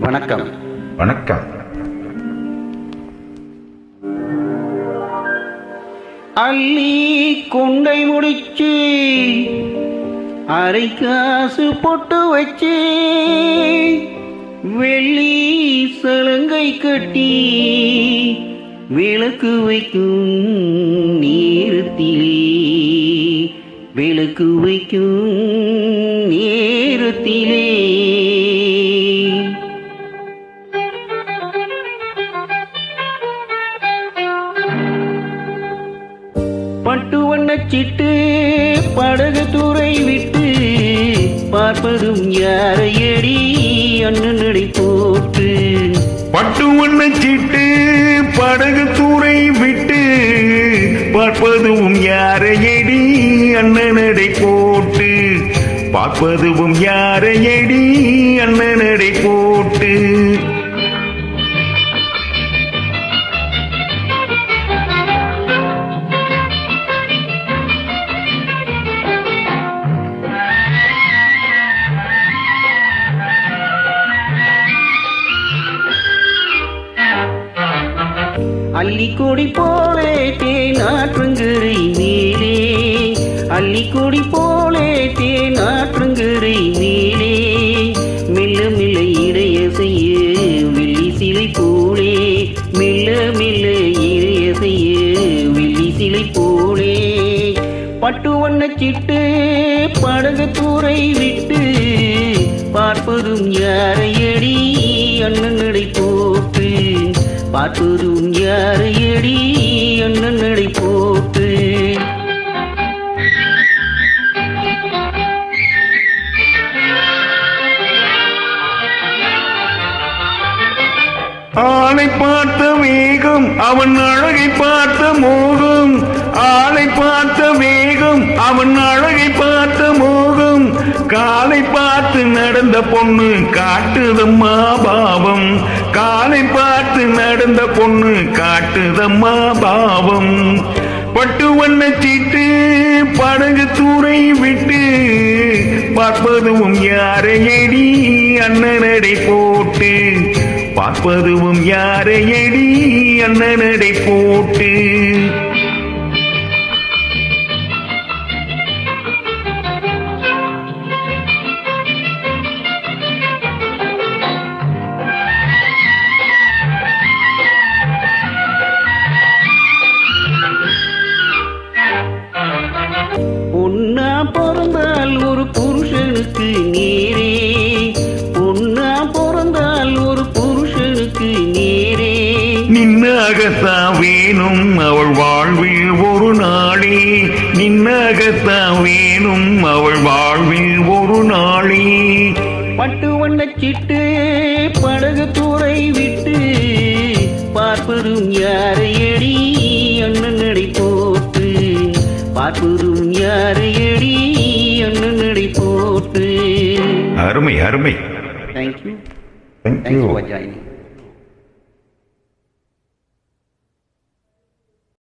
வணக்கம். வணக்கம். அள்ளி கொண்டை முடிச்சு அரை காசு பொட்டு வச்சு வெள்ளி சலங்கை கட்டி விளக்கு வைக்கும் நேரத்திலே விளக்கு வைக்கும் பட்டு படகு துறை விட்டு பார்ப்பதும் யாரையடி அண்ணன் நடை போட்டு பட்டு வண்ண சீட்டு படகு துறை விட்டு பார்ப்பதும் யாரையடி நடை போட்டு பார்ப்பதும் யாரையடி நடை போட்டு அள்ளிக்கொடி போலே தேனாற்றங்கரை மேலே. அள்ளிக்கொடி போலே தேனாற்றங்கரை மேலே. மெல்ல மெல்ல இறைய செய்ய வெள்ளி சிலை போலே மெல்ல மெல்ல இறைய செய்ய வெள்ளி சிலை போலே பட்டு வண்ணச்சிட்டு படகு தூரை விட்டு பார்ப்பதும் யாரையடி அண்ணன் பார்ப்பதும் யாரையடி என்ன நடை போட்டு? ஆளை பார்த்த வேகம் அவன் அழகை பார்த்த மோகம். ஆளை பார்த்த வேகம் அவன் அழகை பார்த்த மோகம். காலை பார்த்து நடந்த பொண்ணு காட்டுதம்மா பாவம். காலை பார்த்து நடந்த பொண்ணு காட்டுதம்மா பாவம். பட்டு வண்ண சீட்டு படகு தூரை விட்டு பார்ப்பதும் யாரையடி அண்ணனடை போட்டு பார்ப்பதுவும் யாரையடி அண்ணனடை போட்டு. நின்னாகத்தான் வேணும் அவள் வாழ்வில் ஒரு நாளே. நின்னாகத்தான் வேணும் அவள் வாழ்வில் ஒரு நாளே. பட்டு வண்ணச்சிட்டு படகு துறை விட்டு பார்ப்பதும் யாரையடி அண்ணன் நடை போட்டு. பார்ப்பதும் யாரையடி அண்ணன் நடை போட்டு. அருமை அருமை. Thank you thank you thanks for joining